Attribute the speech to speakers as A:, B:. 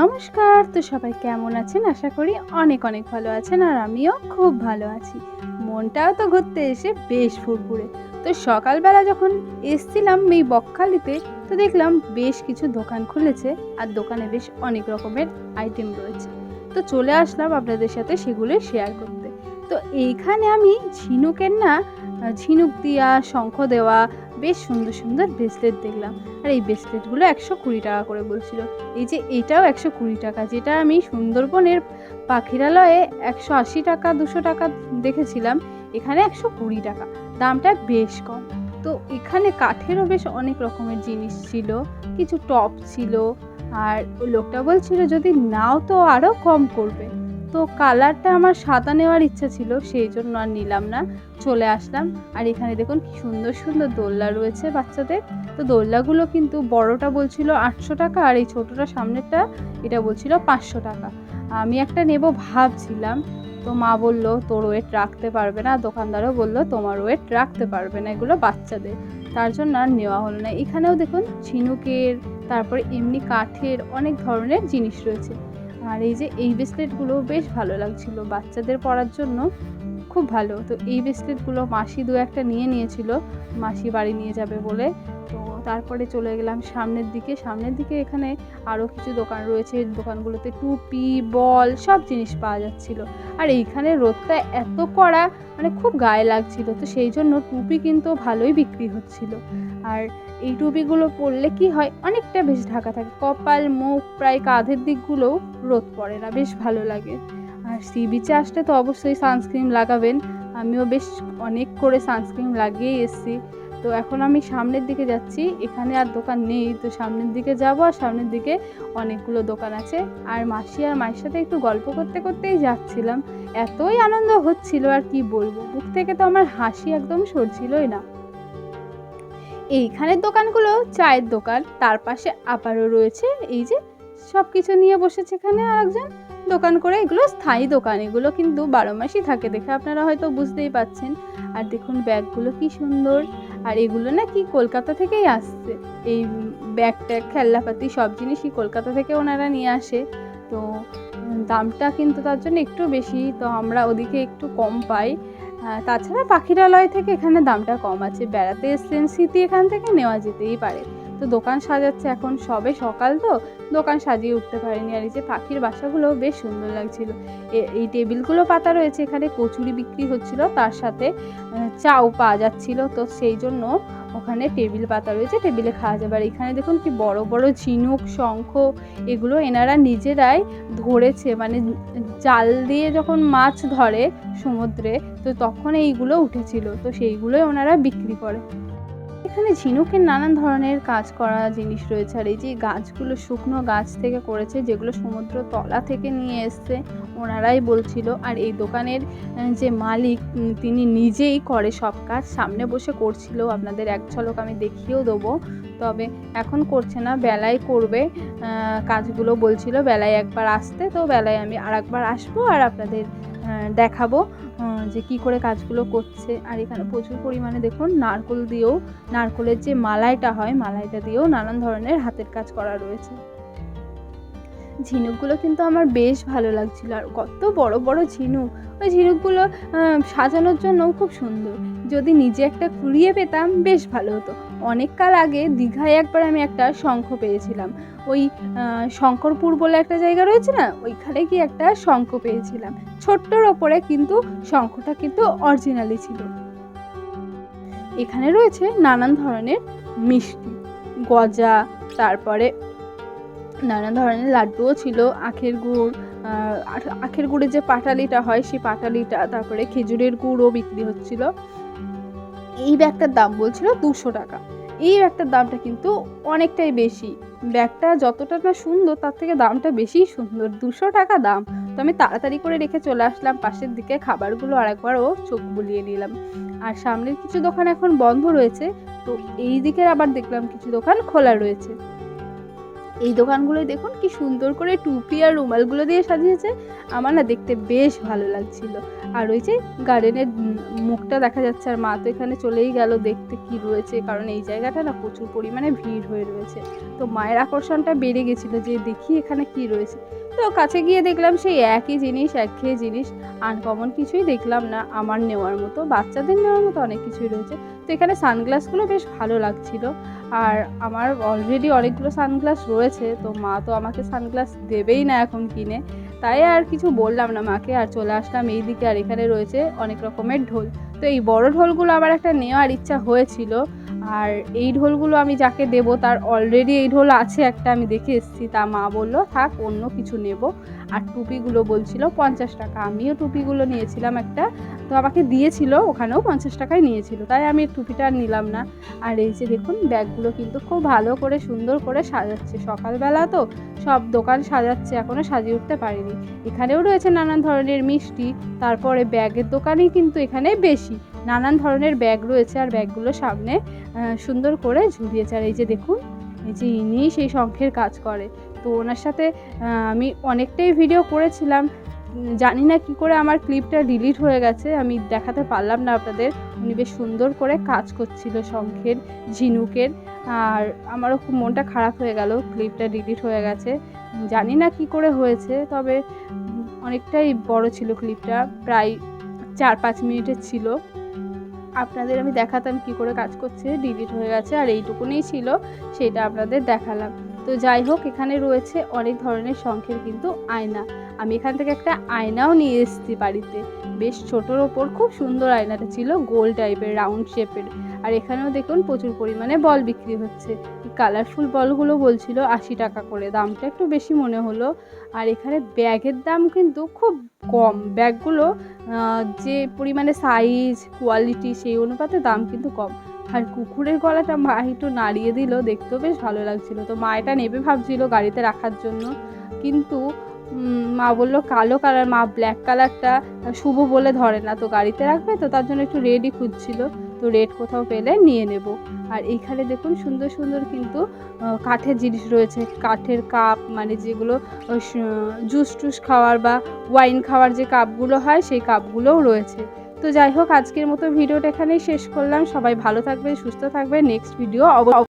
A: নমস্কার, তো সবাই কেমন আছেন? আশা করি অনেক অনেক ভালো আছেন আর আমিও খুব ভালো আছি। মনটাও তো ঘুরতে এসে বেশ ফুরফুরে। তো সকালবেলা যখন এসছিলাম এই বকখালিতে, তো দেখলাম বেশ কিছু দোকান খুলেছে আর দোকানে বেশ অনেক রকমের আইটেম রয়েছে। তো চলে আসলাম আপনাদের সাথে সেগুলো শেয়ার করতে। তো এইখানে আমি ঝিনুকের না, ঝিনুক দিয়া, শঙ্খ দেওয়া বেশ সুন্দর সুন্দর ব্রেসলেট দেখলাম। আর এই ব্রেসলেটগুলো একশো কুড়ি টাকা করে বলছিল। এই যে এটাও একশো কুড়ি টাকা, যেটা আমি সুন্দরবনের পাখিরালয়ে একশো আশি টাকা, দুশো টাকা দেখেছিলাম, এখানে একশো কুড়ি টাকা। দামটা বেশ কম। তো এখানে কাঠেরও বেশ অনেক রকমের জিনিস ছিল, কিছু টপ ছিল, আর লোকটা বলছিল যদি নাও তো আরও কম করবে। তো কালারটা আমার সাদা নেওয়ার ইচ্ছা ছিল, সেই জন্য আর নিলাম না। চলে আসলাম। আর এখানে দেখুন কি সুন্দর সুন্দর দোলনা রয়েছে বাচ্চাদের। তো দোলনাগুলো কিন্তু বড়টা বলছিল আটশো টাকা আর এই ছোটোটা সামনেরটা এটা বলছিল পাঁচশো টাকা। আমি একটা নেব ভাবছিলাম। তো মা বলল, তোর ওয়েট রাখতে পারবে না। দোকানদারও বলল, তোমার ওয়েট রাখতে পারবে না এগুলো বাচ্চাদের। তার জন্য আর নেওয়া হলো না। এখানেও দেখুন ঝিনুকের, তারপরে এমনি কাঠের অনেক ধরনের জিনিস রয়েছে। আর এই যে এই ব্রেসলেটগুলো বেশ ভালো লাগছিল। বাচ্চাদের পরার জন্য খুব ভালো। তো এই ব্রেসলেটগুলো মাসি দু একটা নিয়ে নিয়েছিল। মাসি বাড়ি নিয়ে যাবে বলে। তারপরে চলে গেলাম সামনের দিকে। সামনের দিকে এখানে আরও কিছু দোকান রয়েছে। দোকানগুলোতে টুপি, বল সব জিনিস পাওয়া যাচ্ছিল। আর এইখানে রোদটা এত কড়া মানে খুব গায়ে লাগছিল। তো সেই জন্য টুপি কিন্তু ভালোই বিক্রি হচ্ছিল। আর এই টুপিগুলো পরলে কি হয়, অনেকটা বেশ ঢাকা থাকে। কপাল, মুখ, প্রায় কাঁধের দিকগুলোও রোদ পড়ে না, বেশ ভালো লাগে। আর সি বিচে আসলে তো অবশ্যই সানস্ক্রিন লাগাবেন। আমিও বেশ অনেক করে সানস্ক্রিন লাগিয়েই এসেছি। তো এখন আমি সামনের দিকে যাচ্ছি। এখানে আর দোকান নেই। তো সামনের দিকে যাব আর সামনের দিকে অনেকগুলো দোকান আছে। আর মাসি আর মায়ের সাথে একটু গল্প করতে করতেই যাচ্ছিলাম। এতই আনন্দ হচ্ছিল আর কি বলব? মুখ থেকে তো আমার হাসি একদম সরছিলই না। এইখানের দোকানগুলো চায়ের দোকান, তার পাশে আবারও রয়েছে এই যে সব কিছু নিয়ে বসেছে এখানে আর একজন দোকান করে এগুলো স্থায়ী দোকান। এগুলো কিন্তু বারো মাসই থাকে দেখে আপনারা হয়তো বুঝতেই পাচ্ছেন। আর দেখুন ব্যাগগুলো কি সুন্দর। আর এগুলো না কি কলকাতা থেকেই আসছে। এই ব্যাগ ট্যাগ, খেলনাপাতি সব জিনিসই কলকাতা থেকে ওনারা নিয়ে আসে। তো দামটা কিন্তু তার জন্য একটু বেশি, তো আমরা ওদিকে একটু কম পাই। তাছাড়া পাখিরালয় থেকে এখানে দামটা কম আছে। বেড়াতে এসছেন স্মৃতি এখান থেকে নেওয়া যেতেই পারে। তো দোকান সাজাচ্ছে এখন সবে সকাল তো, দোকান সাজিয়ে উঠতে পারেনি। আর এই যে পাখির বাসাগুলো বেশ সুন্দর লাগছিল। এই টেবিলগুলো পাতা রয়েছে, এখানে কচুরি বিক্রি হচ্ছিল, তার সাথে চাও পাওয়া যাচ্ছিল। তো সেই জন্য ওখানে টেবিল পাতা রয়েছে, টেবিলে খাওয়া যাবে। আর এখানে দেখুন কি বড় বড় ঝিনুক, শঙ্খ, এগুলো এনারা নিজেরাই ধরেছে। মানে জাল দিয়ে যখন মাছ ধরে সমুদ্রে, তো তখন এইগুলো উঠেছিল। তো সেইগুলোই ওনারা বিক্রি করে। এখানে ঝিনুকের নানান ধরনের কাজ করা জিনিস রয়েছে। আর এই যে গাছগুলো শুকনো গাছ থেকে করেছে, যেগুলো সমুদ্র তলা থেকে নিয়ে এসছে, ওনারাই বলছিল। আর এই দোকানের যে মালিক তিনি নিজেই করে সব কাজ। সামনে বসে করছিল। আপনাদের এক ঝলক আমি দেখিয়েও দেবো। তবে এখন করছে না বেলায় করবে। কাজগুলো বলছিল বেলায় একবার আসতে, তো বেলায় আমি আর একবার আসব আর আপনাদের দেখাবো যে কি করে কাজগুলো করছে। আর এখানে প্রচুর পরিমাণে দেখুন নারকোল দিয়েও, নারকোলের যে মালাইটা হয়, মালাইটা দিয়েও নানান ধরনের হাতের কাজ করা রয়েছে। ঝিনুকগুলো কিন্তু আমার বেশ ভালো লাগছিল, আর কত বড় বড় ঝিনুক। ওই ঝিনুকগুলো সাজানোর জন্যও খুব সুন্দর। যদি নিজে একটা কুড়িয়ে পেতাম, বেশ ভালো হতো। অনেক কাল আগে দীঘায় একবার আমি একটা শঙ্খ পেয়েছিলাম। ওই শঙ্করপুর বলে একটা জায়গা রয়েছে না? ওইখানে কি একটা শঙ্খ পেয়েছিলাম। ছোট্টর ওপরে কিন্তু শঙ্খটা কিন্তু অরিজিনালি ছিল। এখানে রয়েছে নানান ধরনের মিষ্টি, গজা, তারপরে নানান ধরনের লাড্ডুও ছিল, আখের গুড় আখ- আখের গুড়ের যে পাটালিটা হয়, সেই পাটালিটা, তারপরে খেজুরের গুড়ও বিক্রি হচ্ছিল। এই ব্যাগটার দাম বলছিল দুশো টাকা। এই ব্যাগটার দামটা কিন্তু অনেকটাই বেশি। ব্যাগটা যতটা না সুন্দর, তার থেকে দামটা বেশি সুন্দর। দুশো টাকা দাম। তো আমি তাড়াতাড়ি করে রেখে চলে আসলাম। পাশের দিকে খাবারগুলো আরেকবারও চোখ বুলিয়ে নিলাম। আর সামনের কিছু দোকান এখন বন্ধ রয়েছে। তো এই দিকের আবার দেখলাম কিছু দোকান খোলা রয়েছে। এই দোকানগুলো দেখুন কি সুন্দর করে টুপি আর রুমালগুলো দিয়ে সাজিয়েছে। আমার না দেখতে বেশ ভালো লাগছিল। আর ওই যে গার্ডেনের মুখটা দেখা যাচ্ছে আর মা তো এখানে চলেই গেল দেখতে কি রয়েছে, কারণ এই জায়গাটা না প্রচুর পরিমাণে ভিড় হয়ে রয়েছে। তো মায়ের আকর্ষণটা বেড়ে গেছিল যে দেখি এখানে কি রয়েছে। তো কাছে গিয়ে দেখলাম সেই একই জিনিস, একঘেয়ে জিনিস আনকমন কিছুই দেখলাম না। আমার নেওয়ার মতো, বাচ্চাদের নেওয়ার মতো অনেক কিছুই রয়েছে। তো এখানে সানগ্লাসগুলো বেশ ভালো লাগছিল। আর আমার অলরেডি অনেকগুলো সানগ্লাস রয়েছে, তো মা তো আমাকে সানগ্লাস দেবেই না এখন কিনে। তাই আর কিছু বললাম না মাকে। আর চলে আসলাম এই দিকে আর এখানে রয়েছে অনেক রকমের ঢোল। তো এই বড় ঢোলগুলো আমার একটা নেওয়ার ইচ্ছা হয়েছিল। আর এই ঢোলগুলো আমি যাকে দেবো, তার অলরেডি এই ঢোল আছে একটা, আমি দেখে এসেছি। তা মা বলল, থাক, অন্য কিছু নেব। আর টুপিগুলো বলছিল, পঞ্চাশ টাকা। আমিও টুপিগুলো নিয়েছিলাম একটা, তো আমাকে দিয়েছিল, ওখানেও পঞ্চাশ টাকায় নিয়েছিল। তাই আমি টুপিটা আর নিলাম না। আর এই যে দেখুন, ব্যাগগুলো কিন্তু খুব ভালো করে, সুন্দর করে সাজাচ্ছে। সকালবেলা তো সব দোকান সাজাচ্ছে এখনও সাজিয়ে উঠতে পারিনি। এখানেও রয়েছে নানান ধরনের মিষ্টি, তারপরে ব্যাগের দোকানই কিন্তু এখানে বেশি। নানান ধরনের ব্যাগ রয়েছে আর ব্যাগগুলো সামনে সুন্দর করে ঝুলিয়েছে। আর এই যে দেখুন, এই যে ইনি সেই শঙ্খের কাজ করে। তো ওনার সাথে আমি অনেকটাই ভিডিও করেছিলাম। জানি না কি করে আমার ক্লিপটা ডিলিট হয়ে গেছে, আমি দেখাতে পারলাম না আপনাদের। উনি বেশ সুন্দর করে কাজ করছিল শঙ্খের, ঝিনুকের। আর আমারও খুব মনটা খারাপ হয়ে গেল ক্লিপটা ডিলিট হয়ে গেছে। জানি না কি করে হয়েছে, তবে অনেকটাই বড় ছিল ক্লিপটা প্রায় চার পাঁচ মিনিটের ছিল। আপনাদের আমি দেখাতাম কি করে কাজ করছে ডিলিট হয়ে গেছে আর এইটুকুনেই ছিল, সেটা আপনাদের দেখালাম। তো যাই হোক, এখানে রয়েছে অনেক ধরনের শঙ্খের কিন্তু আয়না। আমি এখান থেকে একটা আয়নাও নিয়ে এসেছি বাড়িতে। বেশ ছোটোর ওপর খুব সুন্দর আয়নাটা ছিল, গোল টাইপের রাউন্ড শেপের আর এখানেও দেখুন প্রচুর পরিমাণে বল বিক্রি হচ্ছে। কালারফুল বলগুলো বলছিল আশি টাকা করে, দামটা একটু বেশি মনে হলো। আর এখানে ব্যাগের দাম কিন্তু খুব কম। ব্যাগগুলো যে পরিমাণে সাইজ কোয়ালিটি সেই অনুপাতে দাম কিন্তু কম। আর কুকুরের গলাটা মা একটু নাড়িয়ে দিল, দেখতেও বেশ ভালো লাগছিল। তো মা এটা নেবে ভাবছিল গাড়িতে রাখার জন্য। কিন্তু মা বলল কালো কালার মা ব্ল্যাক কালারটা শুভ বলে ধরে না। তো গাড়িতে রাখবে তো তার জন্য একটু রেডই খুঁজছিল। তো রেড কোথাও পেলে নিয়ে নেব। আর এইখানে দেখুন সুন্দর সুন্দর কিন্তু কাঠের জিনিস রয়েছে। কাঠের কাপ মানে যেগুলো জুস টুস খাওয়ার বা ওয়াইন খাওয়ার যে কাপগুলো হয়, সেই কাপগুলোও রয়েছে। তো যাই হোক, আজকের মতো ভিডিওটা এখানেই শেষ করলাম। সবাই ভালো থাকবে সুস্থ থাকবে নেক্সট ভিডিও